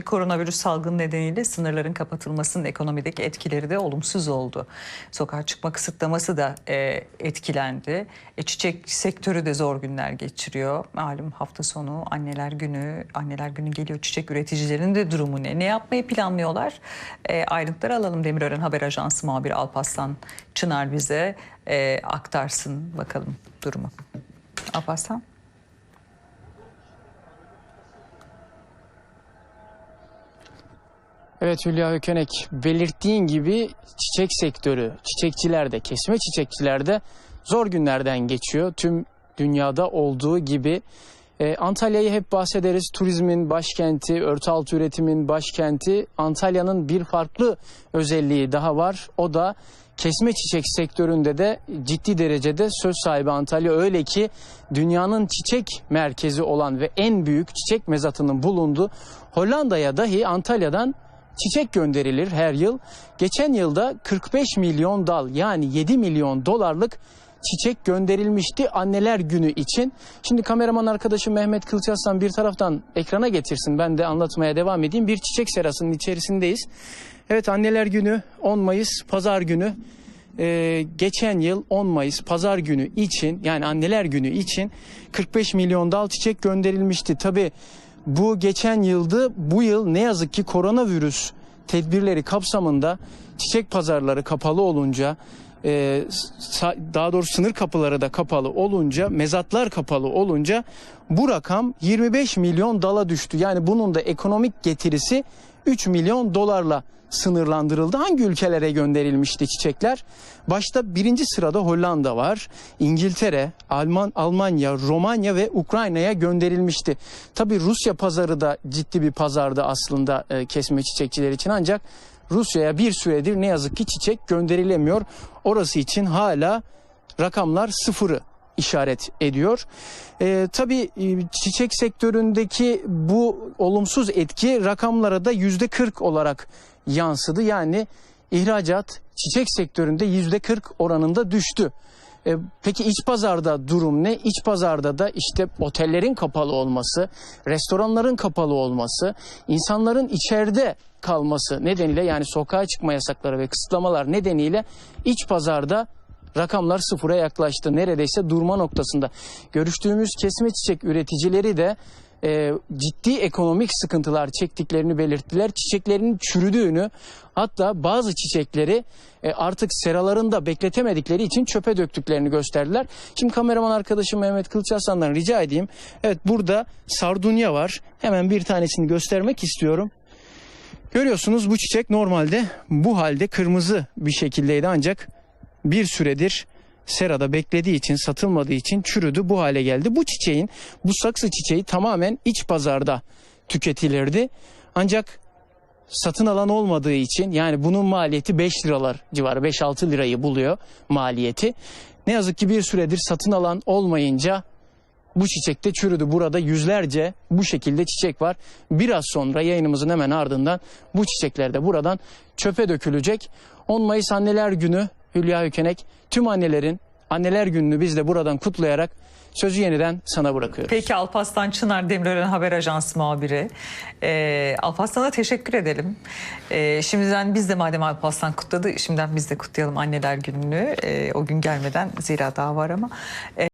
Koronavirüs salgını nedeniyle sınırların kapatılmasının ekonomideki etkileri de olumsuz oldu. Sokağa çıkma kısıtlaması da e, etkilendi. E, çiçek sektörü de zor günler geçiriyor. Malum hafta sonu anneler günü, anneler günü geliyor. Çiçek üreticilerinin de durumu ne? Ne yapmayı planlıyorlar? E, ayrıntıları alalım Demirören Haber Ajansı muhabiri Alparslan Çınar bize e, aktarsın bakalım durumu. Alparslan. Evet Hülya Ökenek belirttiğin gibi çiçek sektörü, çiçekçilerde, kesme çiçekçilerde zor günlerden geçiyor. Tüm dünyada olduğu gibi Ee, Antalya'yı hep bahsederiz. Turizmin başkenti, örtü altı üretimin başkenti. Antalya'nın bir farklı özelliği daha var. O da kesme çiçek sektöründe de ciddi derecede söz sahibi Antalya. Öyle ki dünyanın çiçek merkezi olan ve en büyük çiçek mezatının bulunduğu Hollanda'ya dahi Antalya'dan çiçek gönderilir her yıl. Geçen yılda 45 milyon dal yani 7 milyon dolarlık çiçek gönderilmişti anneler günü için. Şimdi kameraman arkadaşım Mehmet Kılçaslan bir taraftan ekrana getirsin. Ben de anlatmaya devam edeyim. Bir çiçek serasının içerisindeyiz. Evet anneler günü 10 Mayıs pazar günü. Ee, geçen yıl 10 Mayıs pazar günü için yani anneler günü için 45 milyon dal çiçek gönderilmişti. Tabi bu geçen yıldı. Bu yıl ne yazık ki koronavirüs tedbirleri kapsamında çiçek pazarları kapalı olunca e, daha doğrusu sınır kapıları da kapalı olunca mezatlar kapalı olunca bu rakam 25 milyon dala düştü. Yani bunun da ekonomik getirisi 3 milyon dolarla sınırlandırıldı. Hangi ülkelere gönderilmişti çiçekler? Başta birinci sırada Hollanda var. İngiltere, Alman, Almanya, Romanya ve Ukrayna'ya gönderilmişti. Tabi Rusya pazarı da ciddi bir pazardı aslında e, kesme çiçekçiler için ancak Rusya'ya bir süredir ne yazık ki çiçek gönderilemiyor. Orası için hala rakamlar sıfırı işaret ediyor. Ee, tabii e, çiçek sektöründeki bu olumsuz etki rakamlara da yüzde 40 olarak yansıdı. Yani ihracat çiçek sektöründe yüzde 40 oranında düştü. E, peki iç pazarda durum ne? İç pazarda da işte otellerin kapalı olması, restoranların kapalı olması, insanların içeride kalması nedeniyle yani sokağa çıkma yasakları ve kısıtlamalar nedeniyle iç pazarda rakamlar sıfıra yaklaştı. Neredeyse durma noktasında. Görüştüğümüz kesme çiçek üreticileri de e, ciddi ekonomik sıkıntılar çektiklerini belirttiler. Çiçeklerinin çürüdüğünü hatta bazı çiçekleri e, artık seralarında bekletemedikleri için çöpe döktüklerini gösterdiler. Şimdi kameraman arkadaşım Mehmet Kılıçarslan'dan rica edeyim. Evet burada sardunya var. Hemen bir tanesini göstermek istiyorum. Görüyorsunuz bu çiçek normalde bu halde kırmızı bir şekildeydi ancak bir süredir serada beklediği için satılmadığı için çürüdü bu hale geldi. Bu çiçeğin bu saksı çiçeği tamamen iç pazarda tüketilirdi. Ancak satın alan olmadığı için yani bunun maliyeti 5 liralar civarı 5-6 lirayı buluyor maliyeti. Ne yazık ki bir süredir satın alan olmayınca bu çiçek de çürüdü. Burada yüzlerce bu şekilde çiçek var. Biraz sonra yayınımızın hemen ardından bu çiçekler de buradan çöpe dökülecek. 10 Mayıs Anneler Günü Hülya Ökenek tüm annelerin Anneler Günü'nü biz de buradan kutlayarak sözü yeniden sana bırakıyoruz. Peki Alparslan Çınar Demirören Haber Ajansı muhabiri. Ee, Alparslan'a teşekkür edelim. Ee, şimdiden biz de madem Alparslan kutladı, şimdiden biz de kutlayalım Anneler Günü'nü. Ee, o gün gelmeden zira daha var ama. Ee,